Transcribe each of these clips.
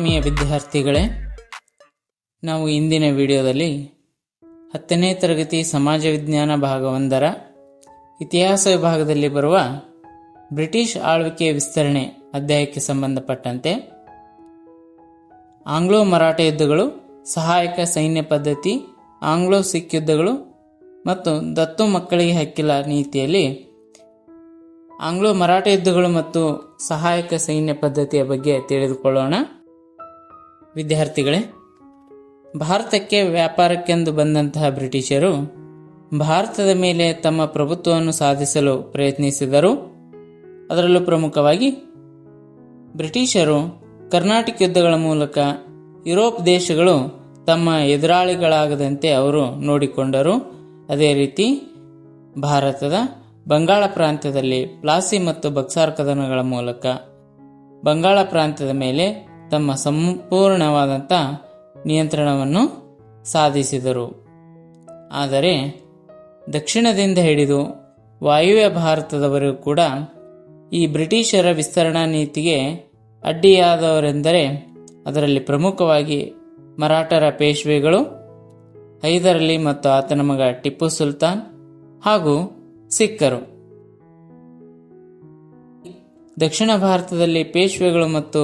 ಆತ್ಮೀಯ ವಿದ್ಯಾರ್ಥಿಗಳೇ, ನಾವು ಇಂದಿನ ವಿಡಿಯೋದಲ್ಲಿ ಹತ್ತನೇ ತರಗತಿ ಸಮಾಜ ವಿಜ್ಞಾನ ಭಾಗವೊಂದರ ಇತಿಹಾಸ ವಿಭಾಗದಲ್ಲಿ ಬರುವ ಬ್ರಿಟಿಷ್ ಆಳ್ವಿಕೆಯ ವಿಸ್ತರಣೆ ಅಧ್ಯಾಯಕ್ಕೆ ಸಂಬಂಧಪಟ್ಟಂತೆ ಆಂಗ್ಲೋ ಮರಾಠ ಯುದ್ಧಗಳು, ಸಹಾಯಕ ಸೈನ್ಯ ಪದ್ಧತಿ, ಆಂಗ್ಲೋ ಸಿಖ್ ಯುದ್ಧಗಳು ಮತ್ತು ದತ್ತು ಮಕ್ಕಳಿಗೆ ಹಕ್ಕಿಲ್ಲ ನೀತಿಯಲ್ಲಿ ಆಂಗ್ಲೋ ಮರಾಠ ಯುದ್ಧಗಳು ಮತ್ತು ಸಹಾಯಕ ಸೈನ್ಯ ಪದ್ಧತಿಯ ಬಗ್ಗೆ ತಿಳಿದುಕೊಳ್ಳೋಣ. ವಿದ್ಯಾರ್ಥಿಗಳೇ, ಭಾರತಕ್ಕೆ ವ್ಯಾಪಾರಕ್ಕೆಂದು ಬಂದಂತಹ ಬ್ರಿಟಿಷರು ಭಾರತದ ಮೇಲೆ ತಮ್ಮ ಪ್ರಭುತ್ವವನ್ನು ಸಾಧಿಸಲು ಪ್ರಯತ್ನಿಸಿದರು. ಅದರಲ್ಲೂ ಪ್ರಮುಖವಾಗಿ ಬ್ರಿಟಿಷರು ಕರ್ನಾಟಕ ಯುದ್ಧಗಳ ಮೂಲಕ ಯುರೋಪ್ ದೇಶಗಳು ತಮ್ಮ ಎದುರಾಳಿಗಳಾಗದಂತೆ ಅವರು ನೋಡಿಕೊಂಡರು. ಅದೇ ರೀತಿ ಭಾರತದ ಬಂಗಾಳ ಪ್ರಾಂತ್ಯದಲ್ಲಿ ಪ್ಲಾಸಿ ಮತ್ತು ಬಕ್ಸಾರ್ ಕದನಗಳ ಮೂಲಕ ಬಂಗಾಳ ಪ್ರಾಂತ್ಯದ ಮೇಲೆ ತಮ್ಮ ಸಂಪೂರ್ಣವಾದಂಥ ನಿಯಂತ್ರಣವನ್ನು ಸಾಧಿಸಿದರು. ಆದರೆ ದಕ್ಷಿಣದಿಂದ ಹಿಡಿದು ವಾಯುವ್ಯ ಭಾರತದವರೆಗೂ ಕೂಡ ಈ ಬ್ರಿಟಿಷರ ವಿಸ್ತರಣಾ ನೀತಿಗೆ ಅಡ್ಡಿಯಾದವರೆಂದರೆ ಅದರಲ್ಲಿ ಪ್ರಮುಖವಾಗಿ ಮರಾಠರ ಪೇಶ್ವೆಗಳು, ಹೈದರಲಿ ಮತ್ತು ಆತನ ಮಗ ಟಿಪ್ಪು ಸುಲ್ತಾನ್ ಹಾಗೂ ಸಿಖ್ಖರು. ದಕ್ಷಿಣ ಭಾರತದಲ್ಲಿ ಪೇಶ್ವೆಗಳು ಮತ್ತು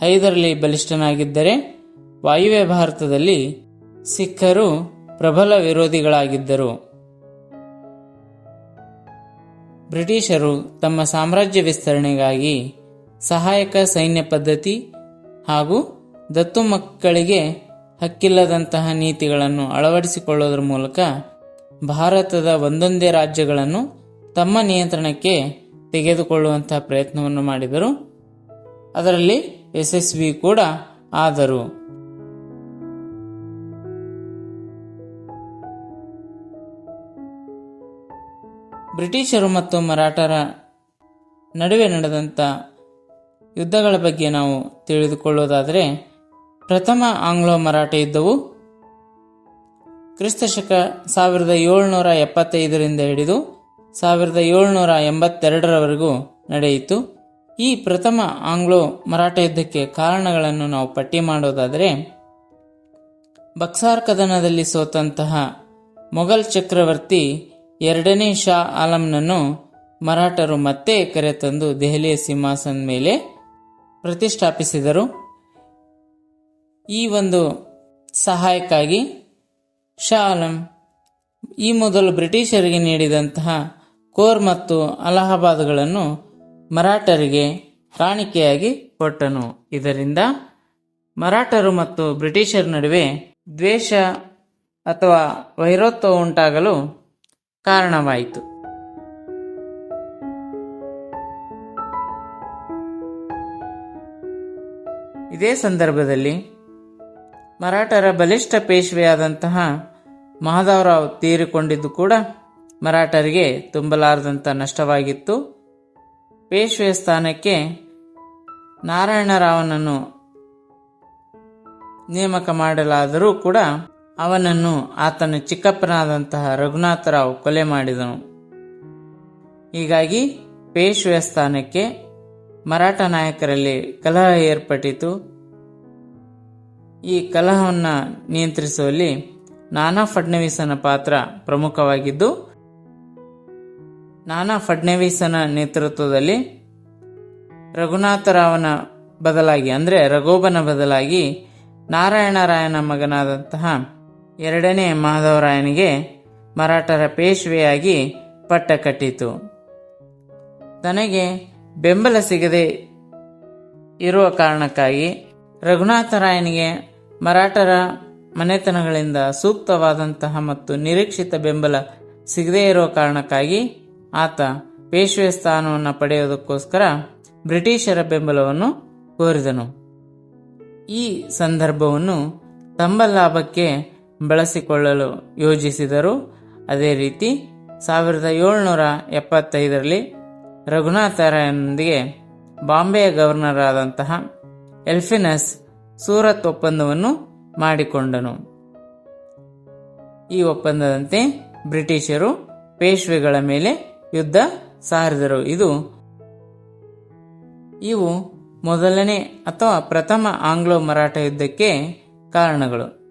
ಹೈದರಲಿ ಬಲಿಷ್ಠನಾಗಿದ್ದರೆ ವಾಯುವ್ಯ ಭಾರತದಲ್ಲಿ ಸಿಖ್ಖರು ಪ್ರಬಲ ವಿರೋಧಿಗಳಾಗಿದ್ದರು. ಬ್ರಿಟಿಷರು ತಮ್ಮ ಸಾಮ್ರಾಜ್ಯ ವಿಸ್ತರಣೆಗಾಗಿ ಸಹಾಯಕ ಸೈನ್ಯ ಪದ್ಧತಿ ಹಾಗೂ ದತ್ತು ಮಕ್ಕಳಿಗೆ ಹಕ್ಕಿಲ್ಲದಂತಹ ನೀತಿಗಳನ್ನು ಅಳವಡಿಸಿಕೊಳ್ಳುವುದರ ಮೂಲಕ ಭಾರತದ ಒಂದೊಂದೇ ರಾಜ್ಯಗಳನ್ನು ತಮ್ಮ ನಿಯಂತ್ರಣಕ್ಕೆ ತೆಗೆದುಕೊಳ್ಳುವಂತಹ ಪ್ರಯತ್ನವನ್ನು ಮಾಡಿದರು. ಅದರಲ್ಲಿ ಯಶಸ್ವಿ ಕೂಡ ಆದರು. ಬ್ರಿಟಿಷರು ಮತ್ತು ಮರಾಠರ ನಡುವೆ ನಡೆದಂಥ ಯುದ್ಧಗಳ ಬಗ್ಗೆ ನಾವು ತಿಳಿದುಕೊಳ್ಳೋದಾದರೆ, ಪ್ರಥಮ ಆಂಗ್ಲೋ ಮರಾಠ ಯುದ್ಧವು ಕ್ರಿಸ್ತಶಕ ಸಾವಿರದ ಏಳುನೂರ ಎಪ್ಪತ್ತೈದರಿಂದ ಹಿಡಿದು ಸಾವಿರದ ಏಳುನೂರ ಎಂಬತ್ತೆರಡರವರೆಗೂ ನಡೆಯಿತು. ಈ ಪ್ರಥಮ ಆಂಗ್ಲೋ ಮರಾಠ ಯುದ್ಧಕ್ಕೆ ಕಾರಣಗಳನ್ನು ನಾವು ಪಟ್ಟಿ ಮಾಡೋದಾದರೆ ಬಕ್ಸಾರ್ ಕದನದಲ್ಲಿ ಸೋತಂತಹ ಮೊಘಲ್ ಚಕ್ರವರ್ತಿ ಎರಡನೇ ಶಾ ಆಲಂನನ್ನು ಮರಾಠರು ಮತ್ತೆ ಕರೆತಂದು ದೆಹಲಿಯ ಸಿಂಹಾಸನ ಮೇಲೆ ಪ್ರತಿಷ್ಠಾಪಿಸಿದರು. ಈ ಒಂದು ಸಹಾಯಕ್ಕಾಗಿ ಶಾ ಆಲಂ ಈ ಮೊದಲು ಬ್ರಿಟಿಷರಿಗೆ ನೀಡಿದಂತಹ ಕೋರ್ ಮತ್ತು ಅಲಹಾಬಾದ್ಗಳನ್ನು ಮರಾಠರಿಗೆ ಕಾಣಿಕೆಯಾಗಿ ಕೊಟ್ಟನು. ಇದರಿಂದ ಮರಾಠರು ಮತ್ತು ಬ್ರಿಟಿಷರ ನಡುವೆ ದ್ವೇಷ ಅಥವಾ ವೈರೋತ್ವ ಉಂಟಾಗಲು ಕಾರಣವಾಯಿತು. ಇದೇ ಸಂದರ್ಭದಲ್ಲಿ ಮರಾಠರ ಬಲಿಷ್ಠ ಪೇಶ್ವೆಯಾದಂತಹ ಮಹದಾವರಾವ್ ತೀರಿಕೊಂಡಿದ್ದು ಕೂಡ ಮರಾಠರಿಗೆ ತುಂಬಲಾರದಂಥ ನಷ್ಟವಾಗಿತ್ತು. ಪೇಶ್ವೆಯ ಸ್ಥಾನಕ್ಕೆ ನಾರಾಯಣರಾವನನ್ನು ನೇಮಕ ಮಾಡಲಾದರೂ ಕೂಡ ಅವನನ್ನು ಆತನ ಚಿಕ್ಕಪ್ಪನಾದಂತಹ ರಘುನಾಥರಾವ್ ಕೊಲೆ ಮಾಡಿದನು. ಹೀಗಾಗಿ ಪೇಶ್ವೆ ಸ್ಥಾನಕ್ಕೆ ಮರಾಠ ನಾಯಕರಲ್ಲಿ ಕಲಹ ಏರ್ಪಟ್ಟಿತು. ಈ ಕಲಹವನ್ನು ನಿಯಂತ್ರಿಸುವಲ್ಲಿ ನಾನಾ ಫಡ್ನವೀಸನ ಪಾತ್ರ ಪ್ರಮುಖವಾಗಿದ್ದು ನಾನಾ ಫಡ್ನವೀಸನ ನೇತೃತ್ವದಲ್ಲಿ ರಘುನಾಥರಾವನ ಬದಲಾಗಿ, ಅಂದರೆ ರಘೋಬನ ಬದಲಾಗಿ ನಾರಾಯಣರಾಯನ ಮಗನಾದಂತಹ ಎರಡನೇ ಮಾಧವರಾಯನಿಗೆ ಮರಾಠರ ಪೇಶ್ವೆಯಾಗಿ ಪಟ್ಟ ಕಟ್ಟಿತು. ತನಗೆ ಬೆಂಬಲ ಸಿಗದೆ ಇರುವ ಕಾರಣಕ್ಕಾಗಿ ರಘುನಾಥರಾಯನಿಗೆ ಮರಾಠರ ಮನೆತನಗಳಿಂದ ಸೂಕ್ತವಾದಂತಹ ಮತ್ತು ನಿರೀಕ್ಷಿತ ಬೆಂಬಲ ಸಿಗದೇ ಇರುವ ಕಾರಣಕ್ಕಾಗಿ ಆತ ಪೇಶ್ವೆ ಸ್ಥಾನವನ್ನು ಪಡೆಯುವುದಕ್ಕೋಸ್ಕರ ಬ್ರಿಟಿಷರ ಬೆಂಬಲವನ್ನು ಕೋರಿದನು. ಈ ಸಂದರ್ಭವನ್ನು ತಮ್ಮ ಲಾಭಕ್ಕೆ ಬಳಸಿಕೊಳ್ಳಲು ಯೋಜಿಸಿದರು. ಅದೇ ರೀತಿ ಸಾವಿರದ ಏಳುನೂರ ಎಪ್ಪತ್ತೈದರಲ್ಲಿ ರಘುನಾಥರಾಯನೊಂದಿಗೆ ಬಾಂಬೆಯ ಗವರ್ನರ್ ಆದಂತಹ ಎಲ್ಫಿನಸ್ ಸೂರತ್ ಒಪ್ಪಂದವನ್ನು ಮಾಡಿಕೊಂಡನು. ಈ ಒಪ್ಪಂದದಂತೆ ಬ್ರಿಟಿಷರು ಪೇಶ್ವೆಗಳ ಮೇಲೆ ಯುದ್ಧ ಸಾರಿದರು. ಇದು ಇವು ಮೊದಲನೇ ಅಥವಾ ಪ್ರಥಮ ಆಂಗ್ಲೋ ಮರಾಠ ಯುದ್ಧಕ್ಕೆ ಕಾರಣಗಳು.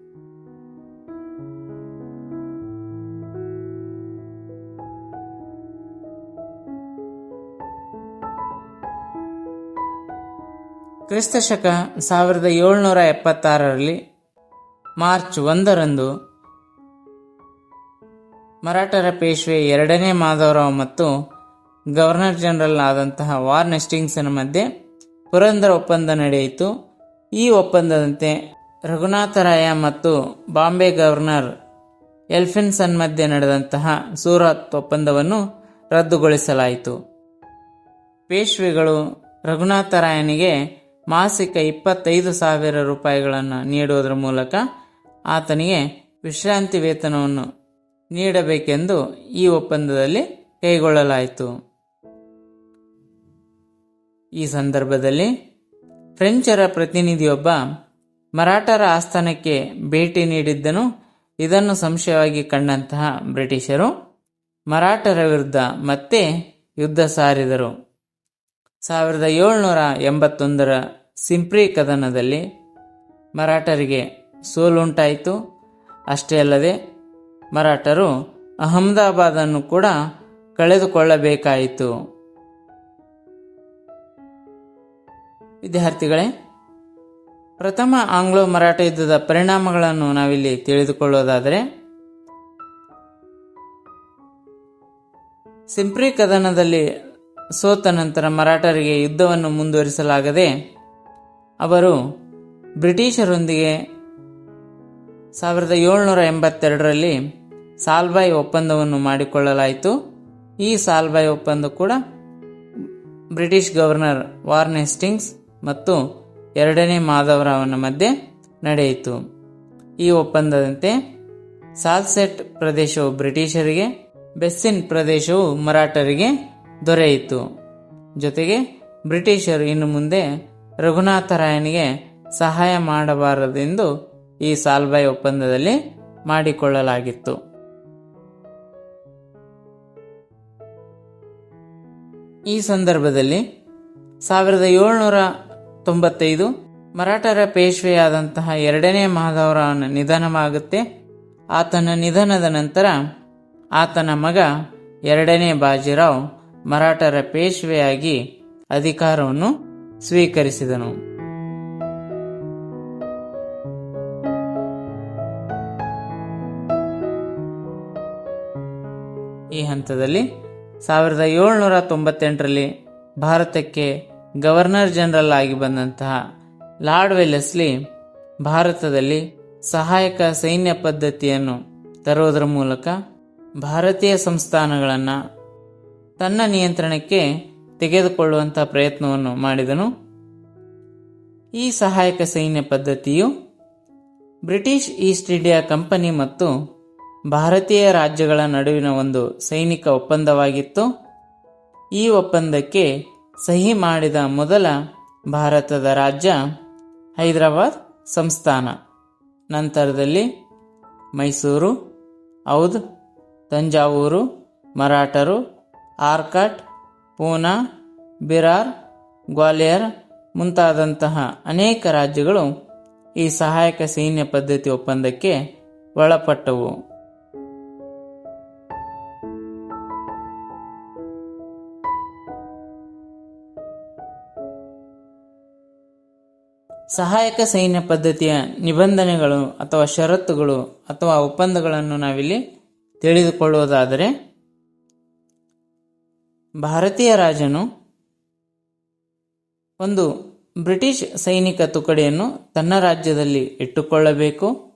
ಕ್ರಿಸ್ತ ಶಕ ಸಾವಿರದ ಏಳ್ನೂರ ಎಪ್ಪತ್ತಾರರಲ್ಲಿ ಮಾರ್ಚ್ ಒಂದರಂದು ಮರಾಠರ ಪೇಶ್ವೆ ಎರಡನೇ ಮಾಧವರಾವ್ ಮತ್ತು ಗವರ್ನರ್ ಜನರಲ್ ಆದಂತಹ ವಾರ್ ನೆಸ್ಟಿಂಗ್ಸನ ಮಧ್ಯೆ ಪುರಂದರ ಒಪ್ಪಂದ ನಡೆಯಿತು. ಈ ಒಪ್ಪಂದದಂತೆ ರಘುನಾಥರಾಯ ಮತ್ತು ಬಾಂಬೆ ಗವರ್ನರ್ ಎಲ್ಫಿನ್ಸನ್ ಮಧ್ಯೆ ನಡೆದಂತಹ ಸೂರತ್ ಒಪ್ಪಂದವನ್ನು ರದ್ದುಗೊಳಿಸಲಾಯಿತು. ಪೇಶ್ವೆಗಳು ರಘುನಾಥರಾಯನಿಗೆ ಮಾಸಿಕ ಇಪ್ಪತ್ತೈದು ಸಾವಿರ ರೂಪಾಯಿಗಳನ್ನು ನೀಡುವುದರ ಮೂಲಕ ಆತನಿಗೆ ವಿಶ್ರಾಂತಿ ವೇತನವನ್ನು ನೀಡಬೇಕೆಂದು ಈ ಒಪ್ಪಂದದಲ್ಲಿ ಕೈಗೊಳ್ಳಲಾಯಿತು. ಈ ಸಂದರ್ಭದಲ್ಲಿ ಫ್ರೆಂಚರ ಪ್ರತಿನಿಧಿಯೊಬ್ಬ ಮರಾಠರ ಆಸ್ಥಾನಕ್ಕೆ ಭೇಟಿ ನೀಡಿದ್ದನು. ಇದನ್ನು ಸಂಶಯವಾಗಿ ಕಂಡಂತಹ ಬ್ರಿಟಿಷರು ಮರಾಠರ ವಿರುದ್ಧ ಮತ್ತೆ ಯುದ್ಧ ಸಾರಿದರು. ಸಾವಿರದ ಏಳ್ನೂರ ಎಂಬತ್ತೊಂದರ ಸಿಂಪ್ರಿ ಕದನದಲ್ಲಿ ಮರಾಠರಿಗೆ ಸೋಲುಂಟಾಯಿತು. ಅಷ್ಟೇ ಅಲ್ಲದೆ ಮರಾಠರು ಅಹಮದಾಬಾದನ್ನು ಕೂಡ ಕಳೆದುಕೊಳ್ಳಬೇಕಾಯಿತು. ವಿದ್ಯಾರ್ಥಿಗಳೇ, ಪ್ರಥಮ ಆಂಗ್ಲೋ ಮರಾಠ ಯುದ್ಧದ ಪರಿಣಾಮಗಳನ್ನು ನಾವಿಲ್ಲಿ ತಿಳಿದುಕೊಳ್ಳೋದಾದರೆ, ಸಿಂಪ್ರಿ ಕದನದಲ್ಲಿ ಸೋತ ನಂತರ ಮರಾಠರಿಗೆ ಯುದ್ಧವನ್ನು ಮುಂದುವರಿಸಲಾಗದೆ, ಅವರು ಬ್ರಿಟಿಷರೊಂದಿಗೆ ಸಾವಿರದ ಏಳ್ನೂರ ಎಂಬತ್ತೆರಡರಲ್ಲಿ ಸಾಲ್ಬಾಯ್ ಒಪ್ಪಂದವನ್ನು ಮಾಡಿಕೊಳ್ಳಲಾಯಿತು. ಈ ಸಾಲ್ಬಾಯ್ ಒಪ್ಪಂದ ಕೂಡ ಬ್ರಿಟಿಷ್ ಗವರ್ನರ್ ವಾರ್ನ್ ಹೆಸ್ಟಿಂಗ್ಸ್ ಮತ್ತು ಎರಡನೇ ಮಾಧವರಾವನ ಮಧ್ಯೆ ನಡೆಯಿತು. ಈ ಒಪ್ಪಂದದಂತೆ ಸಾಲ್ಸೆಟ್ ಪ್ರದೇಶವು ಬ್ರಿಟಿಷರಿಗೆ, ಬೆಸ್ಸಿನ್ ಪ್ರದೇಶವು ಮರಾಠರಿಗೆ ದೊರೆಯಿತು. ಜೊತೆಗೆ ಬ್ರಿಟಿಷರು ಇನ್ನು ಮುಂದೆ ರಘುನಾಥರಾಯನಿಗೆ ಸಹಾಯ ಮಾಡಬಾರದೆಂದು ಈ ಸಾಲ್ಬಾಯ್ ಒಪ್ಪಂದದಲ್ಲಿ ಮಾಡಿಕೊಳ್ಳಲಾಗಿತ್ತು. ಈ ಸಂದರ್ಭದಲ್ಲಿ ಸಾವಿರದ ಏಳ್ನೂರ ತೊಂಬತ್ತೈದು ಮರಾಠರ ಪೇಶ್ವೆಯಾದಂತಹ ಎರಡನೇ ಮಾಧವರಾವನ ನಿಧನವಾಗುತ್ತೆ. ಆತನ ನಿಧನದ ನಂತರ ಆತನ ಮಗ ಎರಡನೇ ಬಾಜಿರಾವ್ ಮರಾಠರ ಪೇಶ್ವೆಯಾಗಿ ಅಧಿಕಾರವನ್ನು ಸ್ವೀಕರಿಸಿದನು. ಈ ಹಂತದಲ್ಲಿ ಸಾವಿರದ ಏಳ್ನೂರ ತೊಂಬತ್ತೆಂಟರಲ್ಲಿ ಭಾರತಕ್ಕೆ ಗವರ್ನರ್ ಜನರಲ್ ಆಗಿ ಬಂದಂತಹ ಲಾರ್ಡ್ ವೆಲ್ಲೆಸ್ಲಿ ಭಾರತದಲ್ಲಿ ಸಹಾಯಕ ಸೈನ್ಯ ಪದ್ಧತಿಯನ್ನು ತರುವುದರ ಮೂಲಕ ಭಾರತೀಯ ಸಂಸ್ಥಾನಗಳನ್ನು ತನ್ನ ನಿಯಂತ್ರಣಕ್ಕೆ ತೆಗೆದುಕೊಳ್ಳುವಂತಹ ಪ್ರಯತ್ನವನ್ನು ಮಾಡಿದನು. ಈ ಸಹಾಯಕ ಸೈನ್ಯ ಪದ್ಧತಿಯು ಬ್ರಿಟಿಷ್ ಈಸ್ಟ್ ಇಂಡಿಯಾ ಕಂಪನಿ ಮತ್ತು ಭಾರತೀಯ ರಾಜ್ಯಗಳ ನಡುವಿನ ಒಂದು ಸೈನಿಕ ಒಪ್ಪಂದವಾಗಿತ್ತು. ಈ ಒಪ್ಪಂದಕ್ಕೆ ಸಹಿ ಮಾಡಿದ ಮೊದಲ ಭಾರತದ ರಾಜ್ಯ ಹೈದರಾಬಾದ್ ಸಂಸ್ಥಾನ. ನಂತರದಲ್ಲಿ ಮೈಸೂರು ಔದ್ ತಂಜಾವೂರು, ಮರಾಠರು, ಆರ್ಕಾಟ್, ಪೂನಾ, ಬಿರಾರ್, ಗ್ವಾಲಿಯರ್ ಮುಂತಾದಂತಹ ಅನೇಕ ರಾಜ್ಯಗಳು ಈ ಸಹಾಯಕ ಸೈನ್ಯ ಪದ್ಧತಿ ಒಪ್ಪಂದಕ್ಕೆ ಒಳಪಟ್ಟವು. ಸಹಾಯಕ ಸೈನ್ಯ ಪದ್ಧತಿಯ ನಿಬಂಧನೆಗಳು ಅಥವಾ ಷರತ್ತುಗಳು ಅಥವಾ ಒಪ್ಪಂದಗಳನ್ನು ನಾವಿಲ್ಲಿ ತಿಳಿದುಕೊಳ್ಳುವುದಾದರೆ, ಭಾರತೀಯ ರಾಜನು ಒಂದು ಬ್ರಿಟಿಷ್ ಸೈನಿಕ ತುಕಡಿಯನ್ನು ತನ್ನ ರಾಜ್ಯದಲ್ಲಿ ಇಟ್ಟುಕೊಳ್ಳಬೇಕು.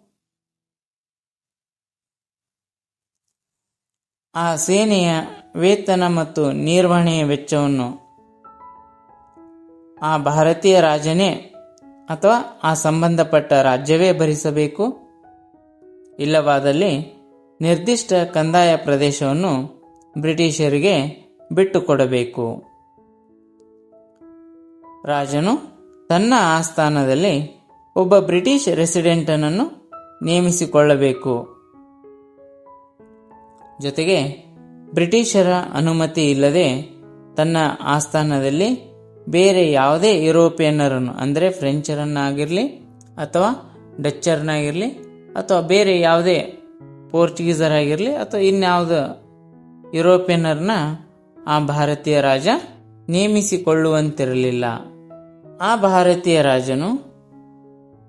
ಆ ಸೇನೆಯ ವೇತನ ಮತ್ತು ನಿರ್ವಹಣೆಯ ವೆಚ್ಚವನ್ನು ಆ ಭಾರತೀಯ ರಾಜನೇ ಅಥವಾ ಆ ಸಂಬಂಧಪಟ್ಟ ರಾಜ್ಯವೇ ಭರಿಸಬೇಕು? ಇಲ್ಲವಾದಲ್ಲಿ ನಿರ್ದಿಷ್ಟ ಕಂದಾಯ ಪ್ರದೇಶವನ್ನು ಬ್ರಿಟಿಷರಿಗೆ ಬಿಟ್ಟುಕೊಡಬೇಕು. ರಾಜನು ತನ್ನ ಆಸ್ಥಾನದಲ್ಲಿ ಒಬ್ಬ ಬ್ರಿಟಿಷ್ ರೆಸಿಡೆಂಟನನ್ನು ನೇಮಿಸಿಕೊಳ್ಳಬೇಕು. ಜೊತೆಗೆ ಬ್ರಿಟಿಷರ ಅನುಮತಿ ಇಲ್ಲದೆ ತನ್ನ ಆಸ್ಥಾನದಲ್ಲಿ ಬೇರೆ ಯಾವುದೇ ಯುರೋಪಿಯನ್ನರನ್ನು, ಅಂದರೆ ಫ್ರೆಂಚರನ್ನಾಗಿರಲಿ ಅಥವಾ ಡಚ್ಚರ್ನಾಗಿರಲಿ ಅಥವಾ ಬೇರೆ ಯಾವುದೇ ಪೋರ್ಚುಗೀಸರಾಗಿರಲಿ ಅಥವಾ ಇನ್ಯಾವುದೋ ಯುರೋಪಿಯನ್ನರನ್ನ ಆ ಭಾರತೀಯ ರಾಜ ನೇಮಿಸಿಕೊಳ್ಳುವಂತಿರಲಿಲ್ಲ. ಆ ಭಾರತೀಯ ರಾಜನು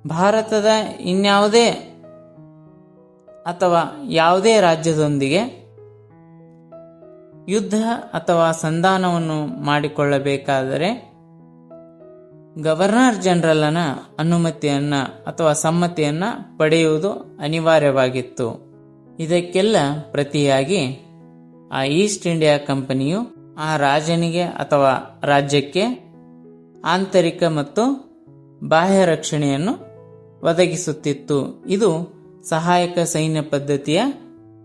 ಭಾರತದ ಇನ್ಯಾವುದೇ ಅಥವಾ ಯಾವುದೇ ರಾಜ್ಯದೊಂದಿಗೆ ಯುದ್ಧ ಅಥವಾ ಸಂಧಾನವನ್ನು ಮಾಡಿಕೊಳ್ಳಬೇಕಾದರೆ ಗವರ್ನರ್ ಜನರಲ್ನ ಅನುಮತಿಯನ್ನ ಅಥವಾ ಸಮ್ಮತಿಯನ್ನ ಪಡೆಯುವುದು ಅನಿವಾರ್ಯವಾಗಿತ್ತು. ಇದಕ್ಕೆಲ್ಲ ಪ್ರತಿಯಾಗಿ ಆ ಈಸ್ಟ್ ಇಂಡಿಯಾ ಕಂಪನಿಯು ಆ ರಾಜನಿಗೆ ಅಥವಾ ರಾಜ್ಯಕ್ಕೆ ಆಂತರಿಕ ಮತ್ತು ಬಾಹ್ಯ ರಕ್ಷಣೆಯನ್ನು ಒದಗಿಸುತ್ತಿತ್ತು. ಇದು ಸಹಾಯಕ ಸೈನ್ಯ ಪದ್ಧತಿಯ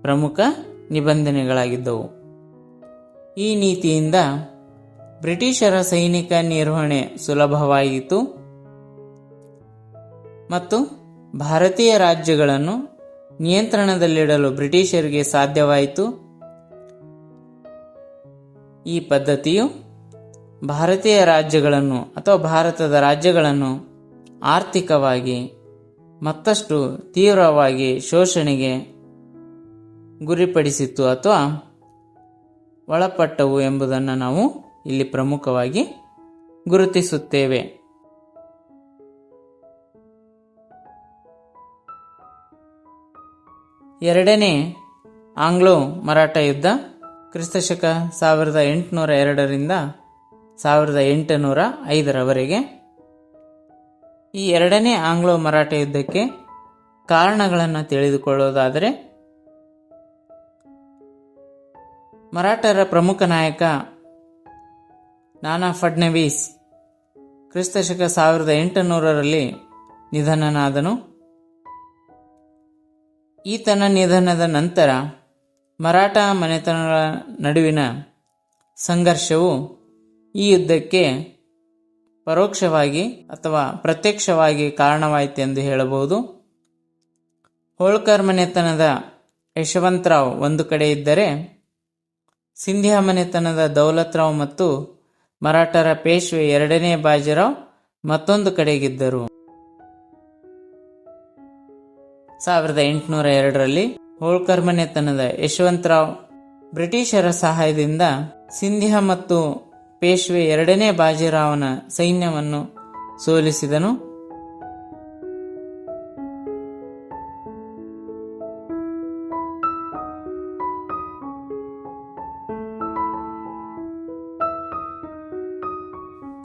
ಪ್ರಮುಖ ನಿಬಂಧನೆಗಳಾಗಿದ್ದವು. ಈ ನೀತಿಯಿಂದ ಬ್ರಿಟಿಷರ ಸೈನಿಕ ನಿರ್ವಹಣೆ ಸುಲಭವಾಯಿತು ಮತ್ತು ಭಾರತೀಯ ರಾಜ್ಯಗಳನ್ನು ನಿಯಂತ್ರಣದಲ್ಲಿಡಲು ಬ್ರಿಟಿಷರಿಗೆ ಸಾಧ್ಯವಾಯಿತು. ಈ ಪದ್ಧತಿಯು ಭಾರತೀಯ ರಾಜ್ಯಗಳನ್ನು ಅಥವಾ ಭಾರತದ ರಾಜ್ಯಗಳನ್ನು ಆರ್ಥಿಕವಾಗಿ ಮತ್ತಷ್ಟು ತೀವ್ರವಾಗಿ ಶೋಷಣೆಗೆ ಗುರಿಪಡಿಸಿತ್ತು ಅಥವಾ ಒಳಪಟ್ಟವು ಎಂಬುದನ್ನು ನಾವು ಇಲ್ಲಿ ಪ್ರಮುಖವಾಗಿ ಗುರುತಿಸುತ್ತೇವೆ. ಎರಡನೇ ಆಂಗ್ಲೋ ಮರಾಠ ಯುದ್ಧ ಕ್ರಿಸ್ತಶಕ ಸಾವಿರದ ಎಂಟುನೂರ ಎರಡರಿಂದ ಸಾವಿರದ ಎಂಟುನೂರ ಐದರವರೆಗೆ. ಈ ಎರಡನೇ ಆಂಗ್ಲೋ ಮರಾಠ ಯುದ್ಧಕ್ಕೆ ಕಾರಣಗಳನ್ನು ತಿಳಿದುಕೊಳ್ಳೋದಾದರೆ ಮರಾಠರ ಪ್ರಮುಖ ನಾಯಕ ನಾನಾ ಫಡ್ನವೀಸ್ ಕ್ರಿಸ್ತಶಕ ಸಾವಿರದ ಎಂಟುನೂರರಲ್ಲಿ ನಿಧನನಾದನು. ಈತನ ನಿಧನದ ನಂತರ ಮರಾಠ ಮನೆತನಗಳ ನಡುವಿನ ಸಂಘರ್ಷವು ಈ ಯುದ್ಧಕ್ಕೆ ಪರೋಕ್ಷವಾಗಿ ಅಥವಾ ಪ್ರತ್ಯಕ್ಷವಾಗಿ ಕಾರಣವಾಯಿತೆಂದು ಹೇಳಬಹುದು. ಹೋಳ್ಕರ್ ಮನೆತನದ ಯಶವಂತರಾವ್ ಒಂದು ಕಡೆ ಇದ್ದರೆ ಸಿಂಧ್ಯಾ ಮನೆತನದ ದೌಲತ್ರಾವ್ ಮತ್ತು ಮರಾಠರ ಪೇಶ್ವೆ ಎರಡನೇ ಬಾಜಿರಾವ್ ಮತ್ತೊಂದು ಕಡೆಗಿದ್ದರು. ಸಾವಿರದ ಎಂಟುನೂರ ಎರಡರಲ್ಲಿ ಹೋಳ್ಕರ್ ಮನೆತನದ ಯಶವಂತರಾವ್ ಬ್ರಿಟಿಷರ ಸಹಾಯದಿಂದ ಸಿಂಧ್ಯಾ ಮತ್ತು ಪೇಶ್ವೆ ಎರಡನೇ ಬಾಜಿರಾವನ ಸೈನ್ಯವನ್ನು ಸೋಲಿಸಿದನು.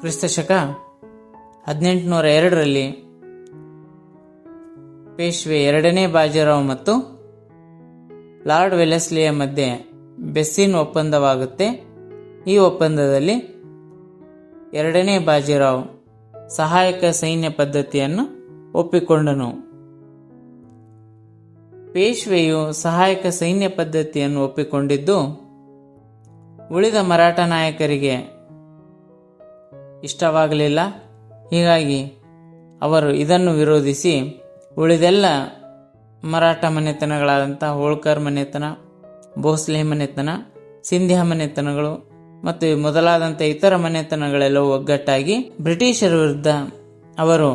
ಕ್ರಿಸ್ತಶಕ ಹದಿನೆಂಟುನೂರ ಎರಡರಲ್ಲಿ ಪೇಶ್ವೆ ಎರಡನೇ ಬಾಜಿರಾವ್ ಮತ್ತು ಲಾರ್ಡ್ ವೆಲೆಸ್ಲಿಯ ಮಧ್ಯೆ ಬೆಸ್ಸಿನ್ ಒಪ್ಪಂದವಾಗುತ್ತೆ. ಈ ಒಪ್ಪಂದದಲ್ಲಿ ಎರಡನೇ ಬಾಜಿರಾವ್ ಸಹಾಯಕ ಸೈನ್ಯ ಪದ್ಧತಿಯನ್ನು ಒಪ್ಪಿಕೊಂಡನು. ಪೇಶ್ವೆಯು ಸಹಾಯಕ ಸೈನ್ಯ ಪದ್ಧತಿಯನ್ನು ಒಪ್ಪಿಕೊಂಡಿದ್ದು, ಉಳಿದ ಮರಾಠ ನಾಯಕರಿಗೆ ಇಷ್ಟವಾಗಲಿಲ್ಲ. ಹೀಗಾಗಿ ಅವರು ಇದನ್ನು ವಿರೋಧಿಸಿ ಉಳಿದೆಲ್ಲ ಮರಾಠ ಮನೆತನಗಳಾದಂಥ ಹೋಳ್ಕರ್ ಮನೆತನ, ಭೋಸ್ಲೆ ಮನೆತನ, ಸಿಂಧ್ಯಾ ಮನೆತನಗಳು ಮತ್ತು ಮೊದಲಾದಂಥ ಇತರ ಮನೆತನಗಳೆಲ್ಲವೂ ಒಗ್ಗಟ್ಟಾಗಿ ಬ್ರಿಟಿಷರ ವಿರುದ್ಧ ಅವರು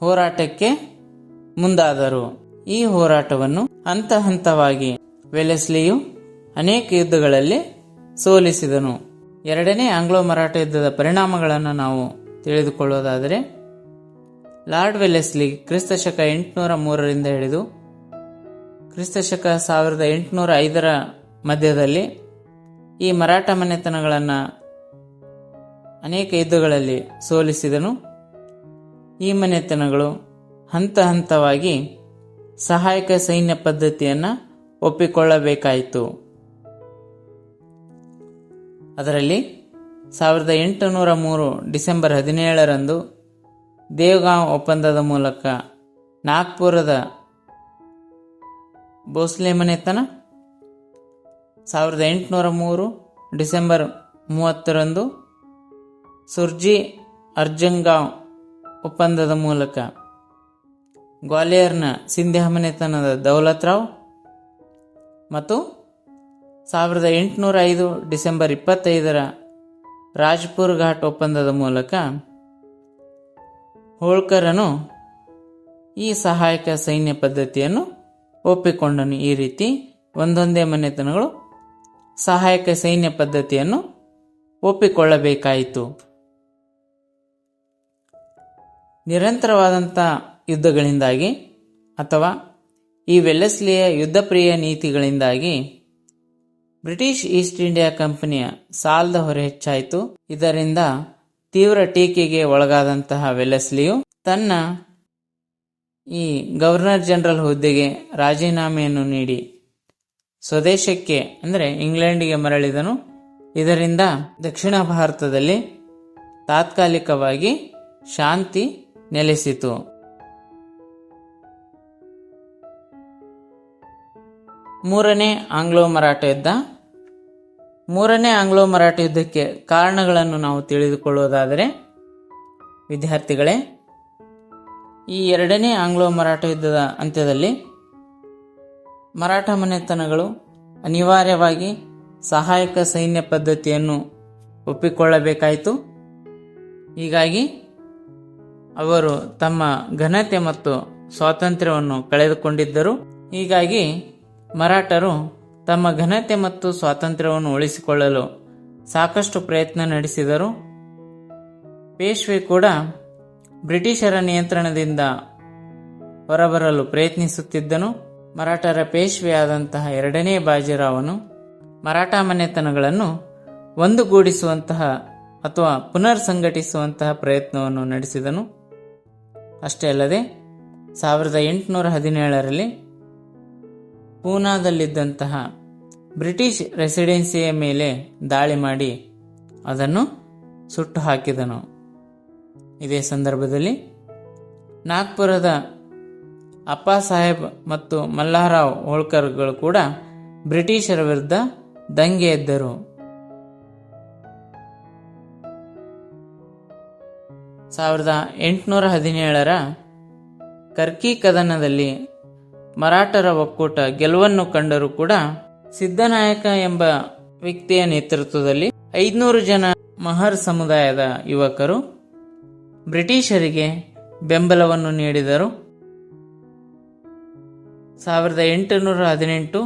ಹೋರಾಟಕ್ಕೆ ಮುಂದಾದರು. ಈ ಹೋರಾಟವನ್ನು ಹಂತ ಹಂತವಾಗಿ ವೆಲೆಸ್ಲಿಯು ಅನೇಕ ಯುದ್ಧಗಳಲ್ಲಿ ಸೋಲಿಸಿದನು. ಎರಡನೇ ಆಂಗ್ಲೋ ಮರಾಠ ಯುದ್ಧದ ಪರಿಣಾಮಗಳನ್ನು ನಾವು ತಿಳಿದುಕೊಳ್ಳೋದಾದರೆ, ಲಾರ್ಡ್ ವೆಲೆಸ್ಲಿ ಕ್ರಿಸ್ತಶಕ ಎಂಟುನೂರ ಮೂರರಿಂದ ಹಿಡಿದು, ಕ್ರಿಸ್ತಶಕ ಸಾವಿರದ ಎಂಟುನೂರ ಐದರ ಮಧ್ಯದಲ್ಲಿ ಈ ಮರಾಠ ಮನೆತನಗಳನ್ನು ಅನೇಕ ಯುದ್ಧಗಳಲ್ಲಿ ಸೋಲಿಸಿದನು. ಈ ಮನೆತನಗಳು ಹಂತ ಹಂತವಾಗಿ ಸಹಾಯಕ ಸೈನ್ಯ ಪದ್ಧತಿಯನ್ನು ಒಪ್ಪಿಕೊಳ್ಳಬೇಕಾಯಿತು. ಅದರಲ್ಲಿ ಸಾವಿರದ ಎಂಟುನೂರ ಮೂರು ಡಿಸೆಂಬರ್ ಹದಿನೇಳರಂದು ದೇವ್ಗಾಂವ್ ಒಪ್ಪಂದದ ಮೂಲಕ ನಾಗ್ಪುರದ ಭೋಸ್ಲೆ ಮನೆತನ ಸಾವಿರದ ಎಂಟುನೂರ ಮೂರು ಡಿಸೆಂಬರ್ ಮೂವತ್ತರಂದು ಸುರ್ಜಿ ಅರ್ಜಂಗಾಂವ್ ಒಪ್ಪಂದದ ಮೂಲಕ ಗ್ವಾಲಿಯರ್ನ ಸಿಂಧ್ಯಾ ಮನೆತನದ ದೌಲತ್ರಾವ್ ಮತ್ತು ಸಾವಿರದ ಎಂಟುನೂರ ಐದು ಡಿಸೆಂಬರ್ ಇಪ್ಪತ್ತೈದರ ರಾಜ್ಪುರ್ ಘಾಟ್ ಒಪ್ಪಂದದ ಮೂಲಕ ಹೋಳ್ಕರನು ಈ ಸಹಾಯಕ ಸೈನ್ಯ ಪದ್ಧತಿಯನ್ನು ಒಪ್ಪಿಕೊಂಡನು. ಈ ರೀತಿ ಒಂದೊಂದೇ ಮನೆತನಗಳು ಸಹಾಯಕ ಸೈನ್ಯ ಪದ್ಧತಿಯನ್ನು ಒಪ್ಪಿಕೊಳ್ಳಬೇಕಾಯಿತು. ನಿರಂತರವಾದಂಥ ಯುದ್ಧಗಳಿಂದಾಗಿ ಅಥವಾ ಈ ವೆಲ್ಲೆಸ್ಲಿಯ ಯುದ್ಧಪ್ರಿಯ ನೀತಿಗಳಿಂದಾಗಿ ಬ್ರಿಟಿಷ್ ಈಸ್ಟ್ ಇಂಡಿಯಾ ಕಂಪನಿಯ ಸಾಲದ ಹೊರೆ ಹೆಚ್ಚಾಯಿತು. ಇದರಿಂದ ತೀವ್ರ ಟೀಕೆಗೆ ಒಳಗಾದಂತಹ ವೆಲ್ಲೆಸ್ಲಿಯು ತನ್ನ ಈ ಗವರ್ನರ್ ಜನರಲ್ ಹುದ್ದೆಗೆ ರಾಜೀನಾಮೆಯನ್ನು ನೀಡಿ ಸ್ವದೇಶಕ್ಕೆ, ಅಂದರೆ ಇಂಗ್ಲೆಂಡಿಗೆ ಮರಳಿದನು. ಇದರಿಂದ ದಕ್ಷಿಣ ಭಾರತದಲ್ಲಿ ತಾತ್ಕಾಲಿಕವಾಗಿ ಶಾಂತಿ ನೆಲೆಸಿತು. ಮೂರನೇ ಆಂಗ್ಲೋ ಮರಾಠ ಯುದ್ಧ. ಮೂರನೇ ಆಂಗ್ಲೋ ಮರಾಠ ಯುದ್ಧಕ್ಕೆ ಕಾರಣಗಳನ್ನು ನಾವು ತಿಳಿದುಕೊಳ್ಳುವುದಾದರೆ ವಿದ್ಯಾರ್ಥಿಗಳೇ, ಈ ಎರಡನೇ ಆಂಗ್ಲೋ ಮರಾಠ ಯುದ್ಧದ ಅಂತ್ಯದಲ್ಲಿ ಮರಾಠ ಮನೆತನಗಳು ಅನಿವಾರ್ಯವಾಗಿ ಸಹಾಯಕ ಸೈನ್ಯ ಪದ್ಧತಿಯನ್ನು ಒಪ್ಪಿಕೊಳ್ಳಬೇಕಾಯಿತು. ಹೀಗಾಗಿ ಅವರು ತಮ್ಮ ಘನತೆ ಮತ್ತು ಸ್ವಾತಂತ್ರ್ಯವನ್ನು ಕಳೆದುಕೊಂಡಿದ್ದರು. ಹೀಗಾಗಿ ಮರಾಠರು ತಮ್ಮ ಘನತೆ ಮತ್ತು ಸ್ವಾತಂತ್ರ್ಯವನ್ನು ಉಳಿಸಿಕೊಳ್ಳಲು ಸಾಕಷ್ಟು ಪ್ರಯತ್ನ ನಡೆಸಿದರು. ಪೇಶ್ವೆ ಕೂಡ ಬ್ರಿಟಿಷರ ನಿಯಂತ್ರಣದಿಂದ ಹೊರಬರಲು ಪ್ರಯತ್ನಿಸುತ್ತಿದ್ದನು. ಮರಾಠರ ಪೇಶ್ವೆಯಾದಂತಹ ಎರಡನೇ ಬಾಜಿರಾವನು ಮರಾಠ ಮನೆತನಗಳನ್ನು ಒಂದುಗೂಡಿಸುವಂತಹ ಅಥವಾ ಪುನರ್ ಸಂಘಟಿಸುವಂತಹ ಪ್ರಯತ್ನವನ್ನು ನಡೆಸಿದನು. ಅಷ್ಟೇ ಅಲ್ಲದೆ ಸಾವಿರದ ಎಂಟುನೂರ ಹದಿನೇಳರಲ್ಲಿ ಪೂನಾದಲ್ಲಿದ್ದಂತಹ ಬ್ರಿಟಿಷ್ ರೆಸಿಡೆನ್ಸಿಯ ಮೇಲೆ ದಾಳಿ ಮಾಡಿ ಅದನ್ನು ಸುಟ್ಟು ಹಾಕಿದನು. ಇದೇ ಸಂದರ್ಭದಲ್ಲಿ ನಾಗ್ಪುರದ ಅಪ್ಪಾ ಸಾಹೇಬ್ ಮತ್ತು ಮಲ್ಲಾರಾವ್ ಹೋಳ್ಕರ್ಗಳು ಕೂಡ ಬ್ರಿಟಿಷರ ವಿರುದ್ಧ ದಂಗೆ ಎದ್ದರು. ಸಾವಿರದ ಎಂಟುನೂರ ಹದಿನೇಳರ ಕರ್ಕಿ ಕದನದಲ್ಲಿ ಮರಾಠರ ಒಕ್ಕೂಟ ಗೆಲುವನ್ನು ಕಂಡರೂ ಕೂಡ ಸಿದ್ದನಾಯಕ ಎಂಬ ವ್ಯಕ್ತಿಯ ನೇತೃತ್ವದಲ್ಲಿ ಐದುನೂರು ಜನ ಮಹರ್ ಸಮುದಾಯದ ಯುವಕರು ಬ್ರಿಟಿಷರಿಗೆ ಬೆಂಬಲವನ್ನು ನೀಡಿದರು. ಸಾವಿರದ ಎಂಟುನೂರ ಹದಿನೆಂಟು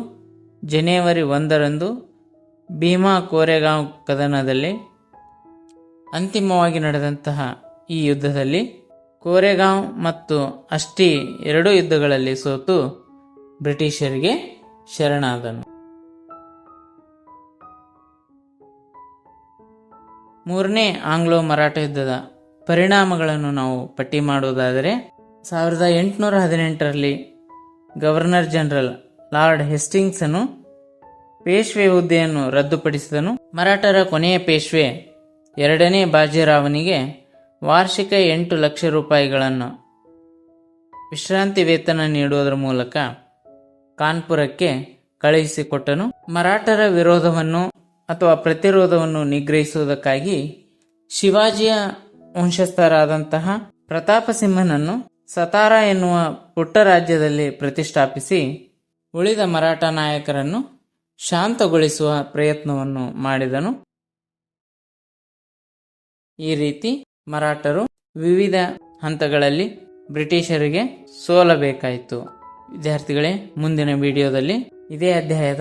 ಜನವರಿ ಒಂದರಂದು ಭೀಮಾ ಕೋರೆಗಾಂವ್ ಕದನದಲ್ಲಿ ಅಂತಿಮವಾಗಿ ನಡೆದಂತಹ ಈ ಯುದ್ಧದಲ್ಲಿ ಕೋರೆಗಾಂವ್ ಮತ್ತು ಅಷ್ಟಿ ಎರಡೂ ಯುದ್ಧಗಳಲ್ಲಿ ಸೋತು ಬ್ರಿಟಿಷರಿಗೆ ಶರಣಾದನು. ಮೂರನೇ ಆಂಗ್ಲೋ ಮರಾಠ ಯುದ್ಧದ ಪರಿಣಾಮಗಳನ್ನು ನಾವು ಪಟ್ಟಿ ಮಾಡುವುದಾದರೆ ಸಾವಿರದ ಎಂಟುನೂರ ಹದಿನೆಂಟರಲ್ಲಿ ಗವರ್ನರ್ ಜನರಲ್ ಲಾರ್ಡ್ ಹೆಸ್ಟಿಂಗ್ಸನು ಪೇಶ್ವೆ ಹುದ್ದೆಯನ್ನು ರದ್ದುಪಡಿಸಿದನು. ಮರಾಠರ ಕೊನೆಯ ಪೇಶ್ವೆ ಎರಡನೇ ಬಾಜಿರಾವನಿಗೆ ವಾರ್ಷಿಕ ಎಂಟು ಲಕ್ಷ ರೂಪಾಯಿಗಳನ್ನು ವಿಶ್ರಾಂತಿ ವೇತನ ನೀಡುವುದರ ಮೂಲಕ ಕಾನ್ಪುರಕ್ಕೆ ಕಳುಹಿಸಿಕೊಟ್ಟನು. ಮರಾಠರ ವಿರೋಧವನ್ನು ಅಥವಾ ಪ್ರತಿರೋಧವನ್ನು ನಿಗ್ರಹಿಸುವುದಕ್ಕಾಗಿ ಶಿವಾಜಿಯ ವಂಶಸ್ಥರಾದಂತಹ ಪ್ರತಾಪಸಿಂಹನನ್ನು ಸತಾರ ಎನ್ನುವ ಪುಟ್ಟ ರಾಜ್ಯದಲ್ಲಿ ಪ್ರತಿಷ್ಠಾಪಿಸಿ ಉಳಿದ ಮರಾಠ ನಾಯಕರನ್ನು ಶಾಂತಗೊಳಿಸುವ ಪ್ರಯತ್ನವನ್ನು ಮಾಡಿದನು. ಈ ರೀತಿ ಮರಾಠರು ವಿವಿಧ ಹಂತಗಳಲ್ಲಿ ಬ್ರಿಟಿಷರಿಗೆ ಸೋಲಬೇಕಾಯಿತು. ವಿದ್ಯಾರ್ಥಿಗಳೇ, ಮುಂದಿನ ವಿಡಿಯೋದಲ್ಲಿ ಇದೇ ಅಧ್ಯಾಯದ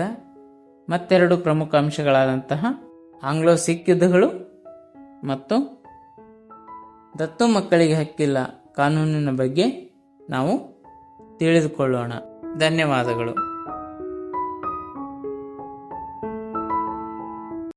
ಮತ್ತೆರಡು ಪ್ರಮುಖ ಅಂಶಗಳಾದಂತಹ ಆಂಗ್ಲೋ ಸಿಖ್ ಯುದ್ಧಗಳು ಮತ್ತು ದತ್ತು ಮಕ್ಕಳಿಗೆ ಹಕ್ಕಿಲ್ಲ ಕಾನೂನಿನ ಬಗ್ಗೆ ನಾವು ತಿಳಿದುಕೊಳ್ಳೋಣ. ಧನ್ಯವಾದಗಳು.